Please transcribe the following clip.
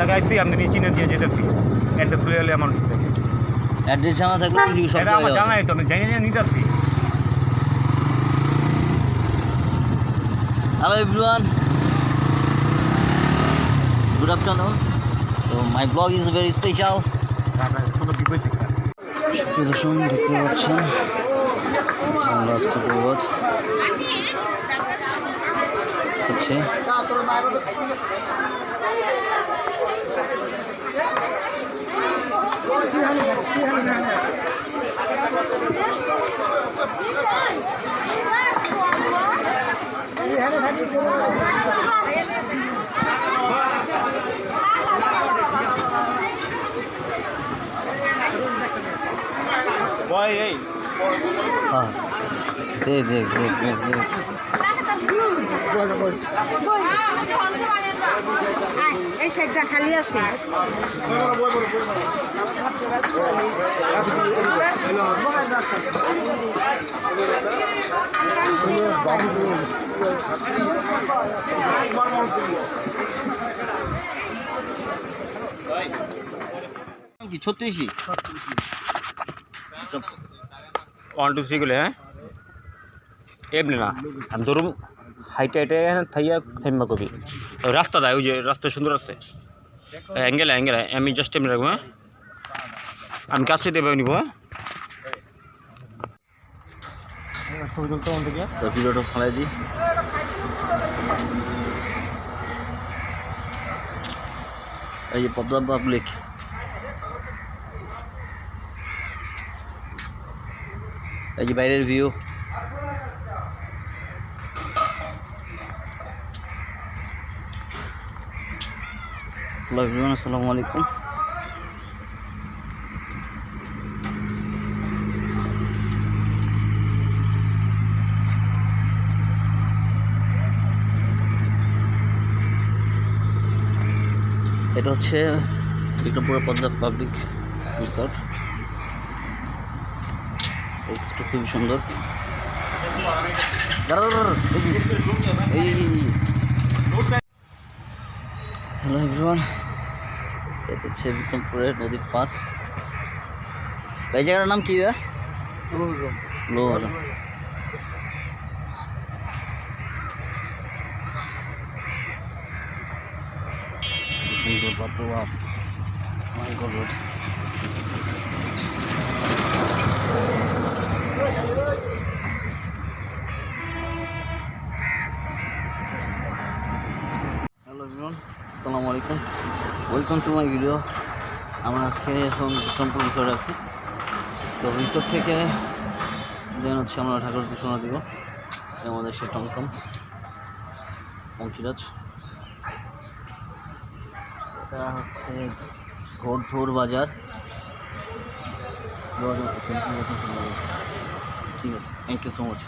লাগাইছি আপনি চিনে দিয়ে যেতেছি অ্যাড্রেস লয়ে এলে আমার অ্যাড্রেস জানা থাকলে কিছু সব এটা আমার জানাই তো আমি জানি না নিতেছি afternoon. So my blog is very special. ছোটো কি কইছি প্রদর্শন দেখতে পাচ্ছেন। আমরা আজকে છે Why, hey? હા દેખ દેખ દેખ દેખ દેખ ছত্রিশই? ওয়ান টু থ্রি গুলো হ্যাঁ? এমনি না আমি ধরুন হাইটে হাইটে থাইয়া থেমা কবি। রাস্তা দেয়, ওই যে রাস্তা সুন্দর আছে। অ্যাঙ্গেল অ্যাঙ্গেল আমি জাস্ট এমনি রাখব হ্যাঁ। আমি কাছে দেবে, নিব হ্যাঁ। ছবি তুলতে মন থেকে ভিডিওটা ফেলাই দিই এই পদ্মা পাবলিক। এই যে বাইরের ভিউ হ্যালো এভরিওয়ান আসসালামু আলাইকুম। এটা হচ্ছে বিক্রমপুর পদ্মা পাবলিক রিসর্ট। রিসর্টটা খুবই সুন্দর। হ্যালো এভরিওয়ান হচ্ছে বিক্রমপুরের নদীর পার। এই জায়গাটার নাম কি লোহার। সুন্দর মাইকল রোড হ্যালো এভরিওয়ান আসসালামু আলাইকুম। ওয়েলকাম টু মাই ভিডিও আমরা আজকে এখন বিক্রমপুর রিসোর্ট আছি। তো রিসোর্ট থেকে দেন হচ্ছে আমরা ঠাকুর ঘোষণা দিব। আমাদের সে টমটম পঙ্কিরাজ। এটা হচ্ছে ঘোরধোর বাজার। ঠিক আছে। Thank you so much